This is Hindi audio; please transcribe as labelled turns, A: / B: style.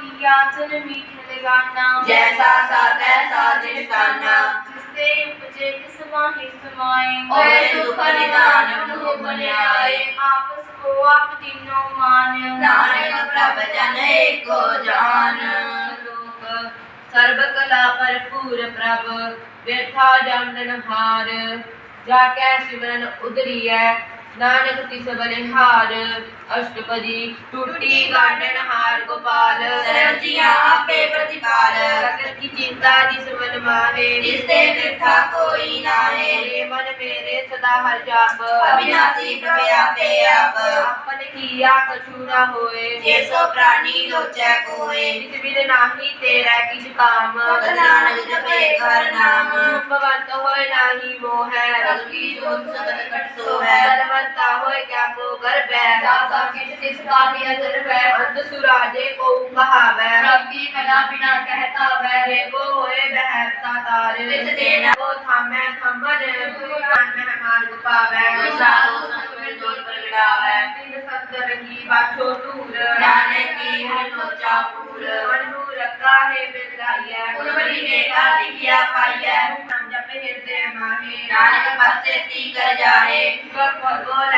A: ਪੀਆ ਚਲ ਮੀਠ ਲਗਾਨਾ। ਜੈਸਾ ਸਾਤੈ ਸਾਜਿਨ ਕਾਨਾ ਜਿਸਤੇ ਉਪਜੇ ਤਿਸ ਮਾਹੀ ਸਮਾਏ। ਓਏ ਸੁਖ ਨਿਦਾਨ ਨੂੰ ਬਨਿਆਏ। ਆਪਸ ਕੋ ਆਪ ਤਿਨੋ ਮਾਨ। ਨਾਨਕ ਪ੍ਰਭ ਜਨ
B: ਏਕੋ ਜਾਨ।
C: ਲੋਕ ਸਰਬ ਕਲਾ ਭਰਪੂਰ ਪ੍ਰਭ ਵਿਰਥਾ ਜੰਡਨ ਭਾਰ ਜਾ ਕੈ ਸਿਮਰਨ ਉਦਰੀਐ नानकति सबलिहार अष्टपदी टूटी गांडन हार गोपाल
A: सरजिया आपे
B: प्रतिपाल।
C: सकल की चिंता जिस मन माहे।
B: जिससे व्यथा कोई नाहे।
C: मेरे मन मेरे सदा हर जाप। अविनाशी
B: प्रभु आपे आप।
C: आपन किया कछु ना होए।
B: जे प्राणी लोचै कोए।
C: जित बिन नाही तेरा किस काम।
A: नानक जपे कर
B: नाम।
C: भगवंत होए नाही मोह।
B: रब की जोत सकल कट सो है।
C: होय क्या को गर्भ है दासा
A: किस तिस कालिय गर्भ है
C: अंत सुराजे को कहावे
A: प्रति कला बिना कहता वह रे
C: को होय बहता तार तिस
B: देन
C: को थामे थमन गुरु ज्ञान में मार्ग पावे साधु
B: संत में जोत प्रगटावे
C: तिन संतर की बाछो दूर
B: नानक की हर लोचा पूर
C: अनुभव रखा है बिलाइया पुरवरी ने का
B: लिखिया पाइया
C: हम जप हृदय माहे नानक
B: पत्ते ती कर जाए
C: भगवान